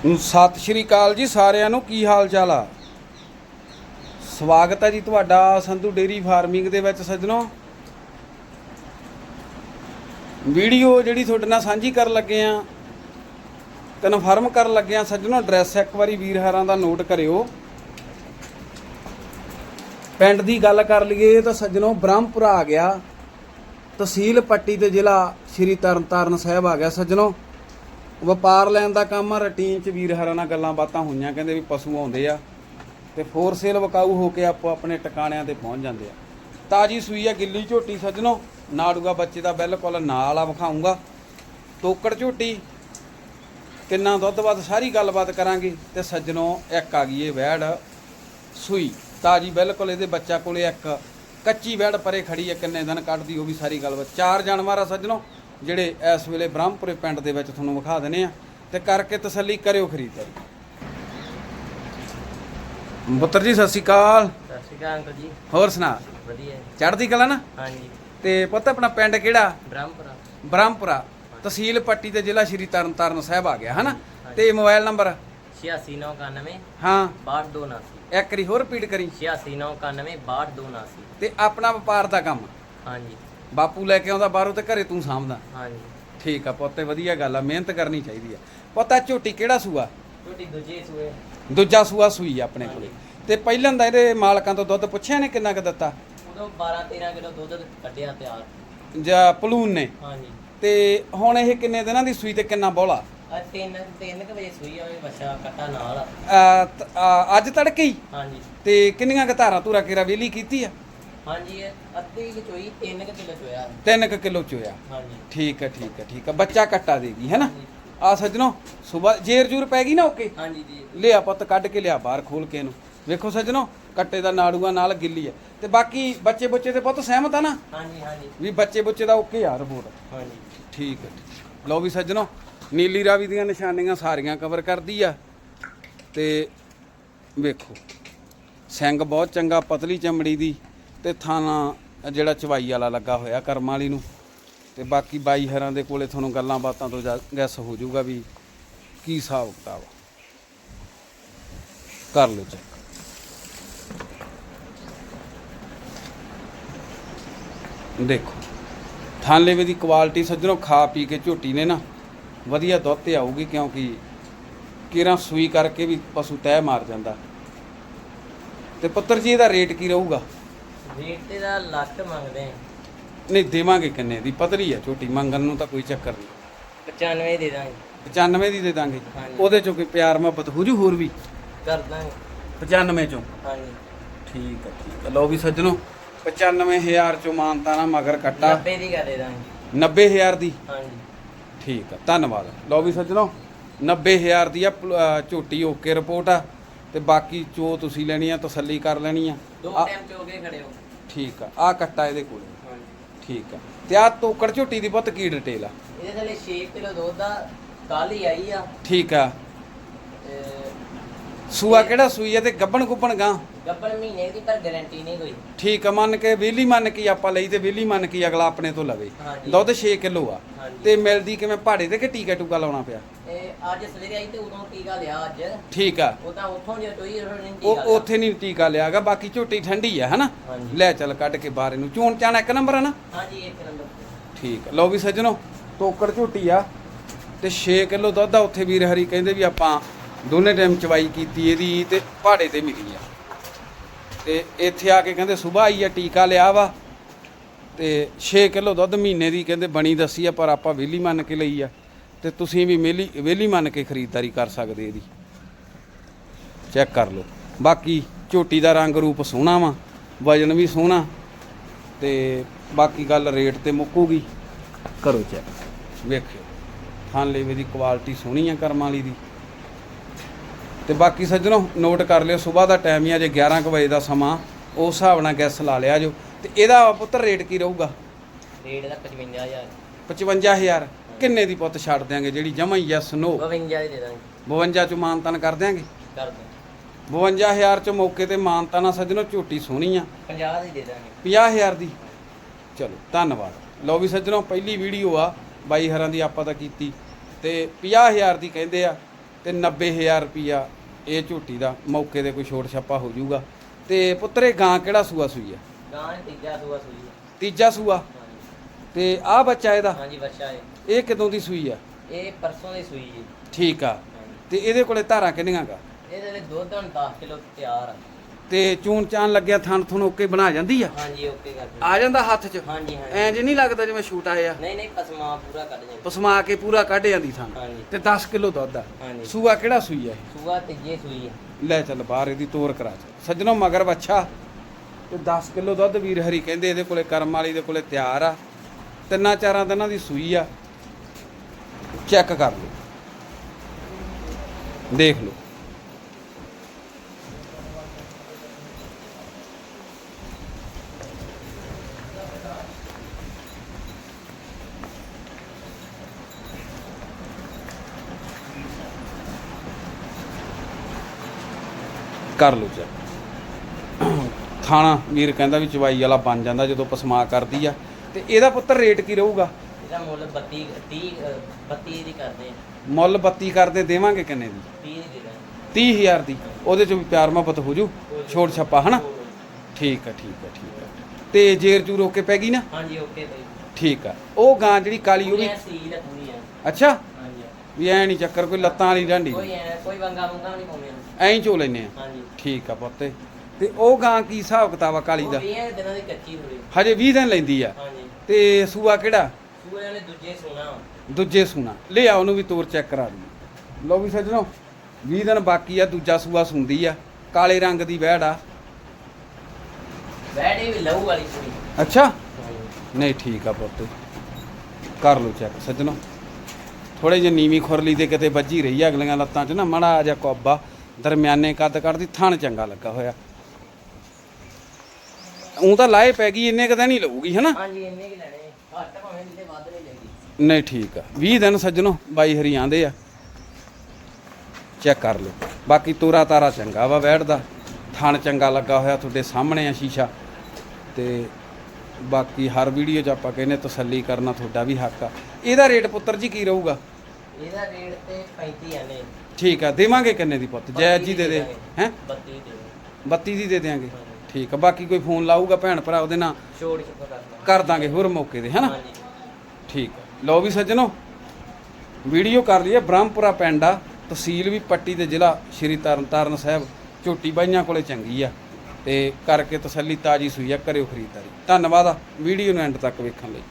ਸਤਿ ਸ਼੍ਰੀ ਅਕਾਲ ਜੀ ਸਾਰਿਆਂ ਨੂੰ, ਕੀ ਹਾਲ ਚਾਲ ਆ? ਸਵਾਗਤ ਹੈ ਜੀ ਤੁਹਾਡਾ ਸੰਧੂ ਡੇਰੀ ਫਾਰਮਿੰਗ ਦੇ ਵਿੱਚ ਸੱਜਣੋ। ਵੀਡੀਓ ਜਿਹੜੀ ਤੁਹਾਡੇ ਨਾਲ ਸਾਂਝੀ ਕਰਨ ਲੱਗੇ ਆ, ਕਨਫਰਮ ਕਰਨ ਲੱਗੇ ਆ ਸੱਜਣੋ, ਐਡਰੈਸ ਇੱਕ ਵਾਰੀ ਵੀਰ ਹਾਰਾਂ ਦਾ ਨੋਟ ਕਰਿਓ। ਪਿੰਡ ਦੀ ਗੱਲ ਕਰ ਲਈਏ ਤਾਂ ਸੱਜਣੋ, ਬ੍ਰਹਮਪੁਰਾ ਆ ਗਿਆ। ਤਹਿਸੀਲ ਪੱਟੀ ਤੇ ਜ਼ਿਲ੍ਹਾ ਸ਼੍ਰੀ ਤਰਨਤਾਰਨ ਸਾਹਿਬ ਆ ਗਿਆ ਸੱਜਣੋ। ਵਪਾਰ ਲੈਣ ਦਾ ਕੰਮ ਆ ਰੂਟੀਨ ਚ ਵੀਰ ਹਰਾਂ ਨਾਲ ਗੱਲਾਂ ਬਾਤਾਂ ਹੋਈਆਂ, ਕਹਿੰਦੇ ਵੀ ਪਸ਼ੂ ਆਉਂਦੇ ਆ ਤੇ ਫੋਰ ਸੇਲ ਵਕਾਊ ਹੋ ਕੇ ਆਪੋ ਆਪਣੇ ਟਿਕਾਣਿਆਂ ਤੇ ਪਹੁੰਚ ਜਾਂਦੇ ਆ। ਤਾਜੀ ਸੂਈ ਆ, ਗਿੱਲੀ ਝੋਟੀ ਸੱਜਣੋ ਨਾੜੂਗਾ ਬੱਚੇ ਦਾ ਬਿਲਕੁਲ ਨਾਲ ਆ ਵਿਖਾਉਂਗਾ ਤੋਕੜ ਝੋਟੀ, ਕਿੰਨਾ ਦੁੱਧ ਵੱਧ, ਸਾਰੀ ਗੱਲਬਾਤ ਕਰਾਂਗੇ ਤੇ ਸੱਜਣੋ ਇੱਕ ਆ ਗਈ ਇਹ ਵੈੜ ਸੂਈ। ਤਾਜੀ ਬਿਲਕੁਲ ਇਹਦੇ ਬੱਚਾ ਕੋਲੇ ਇੱਕ ਕੱਚੀ ਵੈੜ ਪਰੇ ਖੜੀ ਹੈ ਕਿੰਨੇ ਦਿਨ ਕੱਢਦੀ ਉਹ ਵੀ ਸਾਰੀ ਗੱਲਬਾਤ ਚਾਰ ਜਾਨਵਰ ਆ ਸੱਜਣੋ ਜਿਹੜੇ ਇਸ ਵੇਲੇ ਬ੍ਰਹਮਪੁਰੇ ਪਿੰਡ ਦੇ ਵਿੱਚ ਤੁਹਾਨੂੰ ਵਿਖਾ ਦਨੇ ਆ ਤੇ ਕਰਕੇ ਤਸੱਲੀ ਕਰਿਓ ਖਰੀਦਦਾਰੀ। ਪੁੱਤਰ ਜੀ ਸਤਿ ਸ਼੍ਰੀ ਅਕਾਲ। ਸਤਿ ਸ਼੍ਰੀ ਅਕਾਲ ਅੰਕਲ ਜੀ। ਹੋਰ ਸੁਣਾ। ਵਧੀਆ। ਚੜ੍ਹਦੀ ਕਲਾ ਨਾ? ਹਾਂਜੀ। ਤੇ ਪੁੱਤ ਆਪਣਾ ਪਿੰਡ ਕਿਹੜਾ? ਬ੍ਰਹਮਪੁਰਾ। ਬ੍ਰਹਮਪੁਰਾ। ਤਹਿਸੀਲ ਪੱਟੀ ਤੇ ਜ਼ਿਲ੍ਹਾ ਸ਼੍ਰੀ ਤਰਨਤਾਰਨ ਸਾਹਿਬ ਆ ਗਿਆ ਹਨਾ? ਤੇ ਮੋਬਾਈਲ ਨੰਬਰ? 8691 ਹਾਂ। 6279 ਇੱਕ ਵਾਰੀ ਹੋਰ ਰਿਪੀਟ ਕਰੀ। 8691 6279 ਤੇ ਆਪਣਾ ਵਪਾਰ ਦਾ ਕੰਮ? ਹਾਂਜੀ। ਬਾਪੂ ਲੈ ਕੇ ਆਉਂਦਾ ਬਾਹਰੋਂ ਤੇ ਘਰੇ ਤੂੰ ਸਾਂਭਦਾ। ਹਾਂਜੀ। ਠੀਕ ਆ ਪੁੱਤੇ ਵਧੀਆ ਗੱਲ ਆ ਮਿਹਨਤ ਕਰਨੀ ਚਾਹੀਦੀ ਆ। ਪੁੱਤਾ ਝੋਟੀ ਕਿਹੜਾ ਸੂਆ? ਛੋਟੀ ਦੂਜੇ ਸੂਏ। ਦੂਜਾ ਸੂਆ ਸੂਈ ਆ ਆਪਣੇ ਕੋਲੇ। ਤੇ ਪਹਿਲਾਂ ਦਾ ਇਹਦੇ ਮਾਲਕਾਂ ਤੋਂ ਦੁੱਧ ਪੁੱਛਿਆ ਨੇ ਕਿੰਨਾ ਕੁ ਦਿੱਤਾ? ਉਦੋਂ 12 13 ਕਿਲੋ ਦੁੱਧ ਕੱਢਿਆ ਤਿਆਰ। ਜਾਂ ਪਲੂਨ ਨੇ? ਹਾਂਜੀ। ਤੇ ਹੁਣ ਇਹ ਕਿੰਨੇ ਦਿਨਾਂ ਦੀ ਸੂਈ ਤੇ ਕਿੰਨਾ ਬੋਲਾ? ਅੱਜ 3 3 ਕੁ ਵਜੇ ਸੂਈ ਹੋਵੇ ਬੱਚਾ ਕੱਟਾ ਨਾਲ ਆ। ਆ, ਤ- ਆ, ਅੱਜ ਤੜਕੇ ਹੀ? ਹਾਂਜੀ। ਤੇ ਕਿੰਨੀਆਂ ਕੁ ਧਾਰਾਂ ਧੂਰਾ ਕੇਰਾ ਵੇਲੀ ਕੀਤੀ ਆ? ਹਾਂਜੀ ਇਹ ਅੱਧੀ ਕੁ ਚੋਈ 3 ਕੁ ਕਿਲੋ ਚੋਇਆ। 3 ਕੁ ਕਿਲੋ ਚੋਇਆ। ਹਾਂਜੀ। ਠੀਕ ਹੈ ਠੀਕ ਹੈ ਠੀਕ ਹੈ। ਬੱਚਾ ਕੱਟਾ ਦੇਗੀ ਹੈ ਨਾ। ਆ ਸੱਜਣੋ ਸਵੇਰ ਜੇਰ ਜੂਰ ਪੈ ਗਈ ਨਾ ਓਕੇ? ਹਾਂਜੀ ਜੀ। ਲਿਆ ਪੁੱਤ ਕੱਢ ਕੇ ਲਿਆ ਬਾਹਰ ਖੋਲ ਕੇ ਇਹਨੂੰ। ਵੇਖੋ ਸੱਜਣੋ ਕੱਟੇ ਦਾ ਨਾੜੂਆ ਨਾਲ ਗਿੱਲੀ ਹੈ। ਤੇ ਬਾਕੀ ਬੱਚੇ ਬੁੱਚੇ ਤੇ ਪੁੱਤ ਸਹਿਮਤ ਆ ਨਾ? ਹਾਂਜੀ ਹਾਂਜੀ। ਵੀ ਬੱਚੇ ਬੁੱਚੇ ਦਾ ਓਕੇ ਆ ਰਿਪੋਰਟ ਹਾਂਜੀ। ਠੀਕ ਹੈ। ਲਓ ਵੀ ਸੱਜਣੋ ਨੀਲੀ ਰਾਵੀ ਦੀਆਂ ਨਿਸ਼ਾਨੀਆਂ ਸਾਰੀਆਂ ਕਵਰ ਕਰਦੀ ਆ। ਤੇ ਵੇਖੋ ਸਿੰਘ ਬਹੁਤ ਚੰਗਾ ਪਤਲੀ ਚਮੜੀ ਦੀ। ਤੇ ਥਾਣਾ ਜਿਹੜਾ ਚਵਾਈ ਵਾਲਾ ਲੱਗਾ ਹੋਇਆ ਕਰਮ ਵਾਲੀ ਨੂੰ। ਤੇ ਬਾਕੀ ਬਾਈ ਹਰਾਂ ਦੇ ਕੋਲੇ ਤੁਹਾਨੂੰ ਗੱਲਾਂ ਬਾਤਾਂ ਤੋਂ ਗੈਸ ਹੋ ਜਾਊਗਾ ਵੀ ਕੀ ਹਿਸਾਬ ਕਿਤਾਬ ਆ। ਕਰ ਲਓ ਚੈੱਕ ਦੇਖੋ ਥਾਨਲੇਵੇ ਦੀ ਕੁਆਲਿਟੀ ਸੱਜਣੋ ਖਾ ਪੀ ਕੇ ਝੋਟੀ ਨੇ ਨਾ, ਵਧੀਆ ਦੁੱਧ ਤੇ ਆਊਗੀ ਕਿਉਂਕਿ ਕਿਰਾਂ ਸੂਈ ਕਰਕੇ ਵੀ ਪਸ਼ੂ ਤਹਿ ਮਾਰ ਜਾਂਦਾ। ਤੇ ਪੁੱਤਰ ਜੀ ਇਹਦਾ ਰੇਟ ਕੀ ਰਹੂਗਾ? ਰੇਟ ਤੇ ਦਾ ਲੱਖ ਮੰਗਦੇ ਆ। ਨਹੀਂ ਦੇਵਾਂਗੇ ਕਿੰਨੇ ਦੀ? ਪਤਲੀ ਆ ਝੋਟੀ ਮੰਗਣ ਨੂੰ ਤਾਂ ਕੋਈ ਚੱਕਰ ਨਹੀਂ। 95 ਦੇ ਦਾਂਗੇ। 95 ਦੀ ਦੇ ਦਾਂਗੇ। ਹਾਂਜੀ। ਉਹਦੇ ਚੋਂ ਕੋਈ ਪਿਆਰ ਮੁਹੱਬਤ ਹੋ ਜੂ ਹੋਰ ਵੀ? ਕਰ ਦਾਂਗੇ। 95 ਚੋਂ? ਹਾਂਜੀ। ਠੀਕ ਹੈ ਠੀਕ ਹੈ ਲਓ ਵੀ ਸੱਜਣੋ 95000 ਚੋਂ ਮਾਨਤਾ ਨਾ ਮਗਰ ਕੱਟਾ। 90 ਦੀ ਕਰ ਦੇ ਦਾਂਗੇ। 90000 ਦੀ? ਹਾਂਜੀ। ਠੀਕ ਆ ਧੰਨਵਾਦ। ਲਓ ਵੀ ਸੱਜਣੋ 90000 ਦੀ ਆ ਪਲ- ਝੋਟੀ ਓਕੇ ਰਿਪੋਰਟ ਆ। ਤੇ ਬਾਕੀ ਚੋ ਤੁਸੀਂ ਲੈਣੀ ਆ ਤਸੱਲੀ ਕਰ ਲੈਣੀ ਆ। ਦੋ ਆ- ਟਾਈਮ ਚੋ ਕੇ ਖੜੇ ਹੋ। ਠੀਕ ਆ ਆ ਕੱਟਾ ਇਹਦੇ ਕੋਲ। ਹਾਂਜੀ। ਠੀਕ ਆ। ਤੇ ਆ ਤੋਕੜ ਝੋਟੀ ਦੀ ਪੁੱਤ ਕੀ ਡਿਟੇਲ ਆ। ਇਹਦੇ ਥੱਲੇ 6 ਕਿਲੋ ਦੁੱਧ ਦਾ ਕੱਲ ਹੀ ਆਈ ਆ। ਠੀਕ ਆ। ਤੇ ਸੂਆ ਕਿਹੜਾ ਸੂਈ ਆ ਤੇ ਗੱਬਣ ਗੁੱਬਣ ਗਾਂ? ਗੱਬਰ ਮਹੀਨੇ ਦੀ ਪਰ ਗਾਰੰਟੀ ਨਹੀਂ ਕੋਈ। ਠੀਕ ਆ ਮੰਨ ਕੇ ਵਿਹਲੀ ਮੰਨ ਕੇ ਆਪਾਂ ਲਈ ਤੇ ਵਿਹਲੀ ਮੰਨ ਕੇ ਅਗਲਾ ਆਪਣੇ ਤੋਂ ਲਵੇ। ਹਾਂਜੀ। ਦੁੱਧ 6 ਕਿਲੋ ਆ। ਹਾਂਜੀ। ਤੇ ਮਿਲਦੀ ਕਿਵੇਂ ਪਹਾੜੇ ਤੇ ਕਿ ਟੀਕਾ ਟੂਕਾ ਲਾਉਣਾ ਪਿਆ? ਇਹ ਅੱਜ ਸਵੇਰੇ ਆਈ ਤੇ ਉਦੋਂ ਟੀਕਾ ਲਿਆ ਅੱਜ। ਠੀਕ ਆ। ਉਹ ਤਾਂ ਉੱਥੋਂ ਜੇ ਟੋਈ ਨਹੀਂ ਉਹ ਟੀਕਾ ਉੱਥੇ ਨਹੀਂ ਟੀਕਾ ਲਿਆਗਾ ਬਾਕੀ ਝੋਟੀ ਠੰਡੀ ਆ ਹਨਾ? ਹਾਂਜੀ। ਲੈ ਚੱਲ ਕੱਢ ਕੇ ਬਾਹਰ ਇਹਨੂੰ। ਚੋਣ ਚਾਣਾ ਇੱਕ ਨੰਬਰ ਆ ਨਾ? ਹਾਂਜੀ ਇੱਕ ਨੰਬਰ ਠੀਕ ਆ। ਲਓ ਵੀ ਸੱਜਣੋ ਤੋਕੜ ਝੋਟੀ ਆ ਤੇ 6 ਕਿਲੋ ਦੁੱਧ ਆ। ਉੱਥੇ ਵੀਰ ਹਰੀ ਕਹਿੰਦੇ ਵੀ ਆਪਾਂ ਦੋਨੇ ਟਾਈਮ ਚਵਾਈ ਕੀਤੀ ਇਹਦੀ ਤੇ ਪਹਾੜੇ ਤੇ ਮਿਲੀ ਆ। ਤੇ ਇੱਥੇ ਆ ਕੇ ਕਹਿੰਦੇ ਸਵੇਰ ਆਈ ਆ ਟੀਕਾ ਲਿਆ ਵਾ। ਤੇ 6 ਕਿਲੋ ਦੁੱਧ ਮਹੀਨੇ ਦੀ ਕਹਿੰਦੇ ਬਣੀ ਦੱਸੀ ਆ ਪਰ ਆਪਾਂ ਵਿਹਲੀ ਮੰਨ ਕੇ ਲਈ ਆ। ਤੇ ਤੁਸੀਂ ਵੀ ਮੇਲੀ ਵਿਹਲੀ ਮੰਨ ਕੇ ਖਰੀਦਦਾਰੀ ਕਰ ਸਕਦੇ ਇਹਦੀ। ਚੈੱਕ ਕਰ ਲਓ। ਬਾਕੀ ਝੋਟੀ ਦਾ ਰੰਗ ਰੂਪ ਸੋਹਣਾ ਵਾ ਵਜਨ ਵੀ ਸੋਹਣਾ ਤੇ ਬਾਕੀ ਗੱਲ ਰੇਟ ਤੇ ਮੁੱਕੂਗੀ। ਕਰੋ ਚੈੱਕ। ਵੇਖਿਓ। ਥਾਨ ਲੇਵੇ ਦੀ ਕੁਆਲਿਟੀ ਸੋਹਣੀ ਆ ਕਰਮ ਵਾਲੀ ਦੀ। ਤੇ ਬਾਕੀ ਸੱਜਣੋ ਨੋਟ ਕਰ ਲਿਓ ਸਵੇਰ ਦਾ ਟਾਈਮ ਹੀ ਆ ਜੇ 11 ਕੁ ਵਜੇ ਦਾ ਸਮਾਂ ਉਸ ਹਿਸਾਬ ਨਾਲ ਗੈਸ ਲਾ ਲਿਆ ਜੋ ਤੇ ਇਹਦਾ ਪੁੱਤਰ ਰੇਟ ਕੀ ਰਹੂਗਾ? ਰੇਟ ਦਾ 55000 55000 ਕਿੰਨੇ ਦੀ ਪੁੱਤ ਛੱਡ ਦਿਆਂਗੇ ਜਿਹੜੀ ਜਮਾ ਹੀ ਯੈਸ ਨੋ 52 ਦੀ ਦਾਂਗੇ। 52 ਚ ਮਾਨਤਨ ਕਰ ਦਿਆਂਗੇ? ਕਰ ਦਾਂ 52000 ਚ ਮੌਕੇ ਤੇ ਮਾਨਤਾ ਨਾ ਸੱਜਣੋ ਝੋਟੀ ਸੋਹਣੀ ਆ। 50 ਦੀ ਦੇ ਦਾਂਗੇ। 50000 ਦੀ? ਚਲੋ ਧੰਨਵਾਦ। ਲਓ ਵੀ ਸੱਜਣੋ ਪਹਿਲੀ ਵੀਡੀਓ ਆ ਬਾਈ ਹਰਾਂ ਦੀ ਆਪਾਂ ਤਾਂ ਕੀਤੀ। ਤੇ 50000 ਦੀ ਕਹਿੰਦੇ ਆ ਤੇ 90000 ਰੁਪਿਆ ਇਹ ਝੋਟੀ ਦਾ ਮੌਕੇ ਤੇ ਕੋਈ ਛੋਟ ਛੱਪਾ ਹੋ ਜਾਊਗਾ। ਤੇ ਪੁੱਤਰੇ ਗਾਂ ਕਿਹੜਾ ਸੂਆ ਸੂਈ ਆ? ਗਾਂ ਨੇ ਤੀਜਾ ਸੂਆ ਸੂਈ ਹੈ। ਤੀਜਾ ਸੂਆ? ਤੇ ਆਹ ਬੱਚਾ ਇਹਦਾ? ਹਾਂਜੀ ਬੱਚਾ ਹੈ ਇਹ ਕਦੋਂ ਦੀ ਸੂਈ ਆ? ਇਹ ਪਰਸੋਂ ਦੀ ਸੂਈ ਜੀ। ਠੀਕ ਆ। ਤੇ ਇਹਦੇ ਕੋਲੇ ਧਾਰਾਂ ਕਿੰਨੀਆਂ ਗਾ? ਇਹਦੇ ਲਈ ਦੁੱਧ ਹੁਣ 10 ਕਿਲੋ ਤਿਆਰ ਆ। ਤੇ ਚੂਨ ਚਾਨ ਲੱਗਿਆ ਥਣ ਥਣ ਓਕੇ ਬਣਾ ਜਾਂਦੀ ਆ? ਹਾਂਜੀ ਓਕੇ ਕਰ ਦਿਓ। ਆ ਜਾਂਦਾ ਹੱਥ 'ਚ? ਹਾਂਜੀ ਹਾਂਜੀ। ਐਂ ਜੇ ਨਹੀਂ ਲੱਗਦਾ ਜਿਵੇਂ ਛੂਟ ਆਇਆ ਨਹੀਂ ਨਹੀਂ ਪਸਮਾ ਪੂਰਾ ਕੱਢ ਜਾਂਦੇ। ਪਸਮਾ ਕੇ ਪੂਰਾ ਕੱਢ ਜਾਂਦੀ ਥਣ। ਹਾਂਜੀ। ਤੇ 10 ਕਿਲੋ ਦੁੱਧ ਆ। ਹਾਂਜੀ। ਸੂਆ ਕਿਹੜਾ ਸੂਈ ਆ? ਇਹ ਸੂਆ ਤੀਜੇ ਸੂਈ ਹੈ ਲੈ ਚੱਲ ਬਾਹਰ ਇਹਦੀ ਤੋਰ ਕਰਾ ਚ ਸੱਜਣੋ ਮਗਰ ਬੱਚਾ ਤੇ 10 ਕਿਲੋ ਦੁੱਧ ਵੀਰ ਹਰੀ ਕਹਿੰਦੇ ਇਹਦੇ ਕੋਲੇ ਕਰਮ ਵਾਲੀ ਦੇ ਕੋਲੇ ਤਿਆਰ ਆ। ਤਿੰਨਾਂ ਚਾਰਾਂ ਦਿਨਾਂ ਦੀ ਸੂਈ ਆ। ਚੈੱਕ ਕਰ ਲਓ। ਦੇਖ ਲਓ। ਕਰ ਲਓ ਚੈੱਕ ਥਾਣਾ ਵੀਰ ਕਹਿੰਦਾ ਵੀ ਚਵਾਈ ਵਾਲਾ ਬਣ ਜਾਂਦਾ ਜਦੋਂ ਪਸਮਾ ਕਰਦੀ ਆ। ਤੇ ਇਹਦਾ ਪੁੱਤਰ ਰੇਟ ਕੀ ਰਹੂਗਾ? ਇਹਦਾ ਮੁੱਲ 32 30 ਅ, 32 ਦੀ ਕਰਦੇ ਆ। ਮੁੱਲ 32 ਕਰਦੇ ਦੇਵਾਂਗੇ ਕਿੰਨੇ ਦੀ? 30 ਦੀ ਦੇ ਦਾਂਗੇ। 30000 ਦੀ। ਉਹਦੇ ਚ ਵੀ ਪਿਆਰ ਮੁਹੱਬਤ ਹੋ ਜੂ। ਛੋੜ ਛੱਪਾ ਹਨਾ? ਠੀਕ ਆ ਠੀਕ ਆ ਠੀਕ ਆ। ਤੇ ਜੇਰ ਜੂ ਰੋਕ ਕੇ ਪੈ ਗਈ ਨਾ? ਹਾਂਜੀ ਓਕੇ ਬਾਈ ਠੀਕ ਆ। ਉਹ ਗਾਂ ਜਿਹੜੀ ਕਾਲੀ ਉਹ ਵੀ ਅੱਛਾ। ਵੀ ਐ ਨਹੀਂ ਚੱਕਰ ਕੋਈ ਲੱਤਾਂ ਵਾਲੀ ਡਾਂਡੀ। ਕੋਈ ਐ ਕੋਈ ਵੰਗਾ ਵੰਗਾ ਨਹੀਂ ਪਾਉਂਦੇ ਐਂ ਹੀ ਚੋ ਲੈਨੇ ਆ। ਹਾਂਜੀ। ਠੀਕ ਆ ਪੁੱਤੇ। ਤੇ ਉਹ ਗਾਂ ਕੀ ਹਿਸਾਬ ਕਿਤਾਬ ਆ ਕਾਲੀ ਉਹ ਦਾ 20 ਦਿਨਾਂ ਦੀ ਕੱਚੀ ਹੋਈ ਹਜੇ 20 ਦਿਨ ਲੈਂਦੀ ਆ। ਹਾਂਜੀ। ਤੇ ਸੂਆ ਕਿਹੜਾ? ਸੂਏ ਦੂਜੇ ਸੋਨਾ। ਦੂਜੇ ਸੂਣਾ। ਲੈ ਆ ਉਹਨੂੰ ਵੀ ਤੋਰ ਚੈੱਕ ਕਰਾ ਲਈ ਲਓ ਵੀ ਸੱਜਣੋ 20 ਦਿਨ ਬਾਕੀ ਆ ਦੂਜਾ ਸੂਆ ਸੁੰਦੀ ਆ। ਕਾਲੇ ਰੰਗ ਦੀ ਵਹਿੜ ਆ। ਬੈਠੇ ਵੀ ਲਹੂ ਵਾਲੀ ਪੂਰੀ ਅੱਛਾ? ਨਹੀਂ ਠੀਕ ਆ ਪੁੱਤ। ਕਰ ਲਓ ਚੈੱਕ ਸੱਜਣੋ। ਥੋੜੇ ਜਿਹੇ ਨੀਵੀਂ ਖੁਰਲੀ ਤੇ ਕਿਤੇ ਵੱਜੀ ਰਹੀ ਆ ਅਗਲੀਆਂ ਲੱਤਾਂ 'ਚ ਨਾ ਮੜਾ ਜਿਹਾ ਕੋਬਾ ਦਰਮਿਆਨੇ ਕੱਦ ਕੱਢਦੀ ਥਣ ਚੰਗਾ ਲੱਗਾ ਹੋਇਆ। ਉਹ ਤਾਂ ਲਾਏ ਪੈ ਗਈ ਇੰਨੇ ਕਦਾ ਨਹੀਂ ਲਊਗੀ ਹਨਾ? ਹਾਂਜੀ ਇੰਨੇ ਕਿ ਲੈਣੇ। ਘੱਟ ਭਾਵੇਂ ਕਿਤੇ ਵੱਧ ਨਹੀਂ ਨਹੀਂ ਠੀਕ ਆ। 20 ਦਿਨ ਸੱਜਣੋ ਬਾਈ ਹਰੀ ਆਂਦੇ ਆ। ਚੈੱਕ ਕਰ ਲਓ। ਬਾਕੀ ਤੋਰਾ ਤਾਰਾ ਚੰਗਾ ਵਾ ਬੈਠਦਾ। ਥਣ ਚੰਗਾ ਲੱਗਾ ਹੋਇਆ ਤੁਹਾਡੇ ਸਾਹਮਣੇ ਆ ਸ਼ੀਸ਼ਾ। ਤੇ ਬਾਕੀ ਹਰ ਵੀਡੀਓ 'ਚ ਆਪਾਂ ਕਹਿੰਦੇ ਤਸੱਲੀ ਕਰਨਾ ਤੁਹਾਡਾ ਵੀ ਹੱਕ ਆ। ਇਹਦਾ ਰੇਟ ਪੁੱਤਰ ਜੀ ਕੀ ਰਹੂਗਾ? ਇਹਦਾ ਰੇਟ ਤੇ 35 ਆ ਨੇ। ਠੀਕ ਆ ਦੇਵਾਂਗੇ ਕਿੰਨੇ ਦੀ ਪੁੱਤ? ਜੈਜ ਜੀ ਦੇ ਦੇ ਹੈ? 32 ਦੇ 32 ਦੀ ਦੇ ਦਿਆਂਗੇ। ਠੀਕ ਆ ਬਾਕੀ ਕੋਈ ਫੋਨ ਲਾਊਗਾ ਭੈਣ ਭਰਾ ਉਹਦੇ ਨਾਲ? ਛੋੜ ਕਰਨਾ ਕਰ ਦਾਂਗੇ। ਹੋਰ ਮੌਕੇ ਤੇ ਹੈਨਾ? ਠੀਕ ਲਓ ਵੀ ਸੱਜਣੋ ਵੀਡੀਓ ਕਰ ਲਈਏ ਬ੍ਰਹਮਪੁਰਾ ਪਿੰਡ ਆ ਤਹਿਸੀਲ ਵੀ ਪੱਟੀ ਤੇ ਜ਼ਿਲ੍ਹਾ ਸ਼੍ਰੀ ਤਰਨਤਾਰਨ ਸਾਹਿਬ ਝੋਟੀ ਬਾਈਆਂ ਕੋਲੇ ਚੰਗੀ ਆ। ਤੇ ਕਰਕੇ ਤਸੱਲੀ ਤਾਜੀ ਸੂਈ ਆ, ਕਰਿਓ ਖਰੀਦਦਾਰੀ। ਧੰਨਵਾਦ ਆ, ਵੀਡੀਓ ਨੂੰ ਐਂਡ ਤੱਕ ਵੇਖਣ ਲਈ।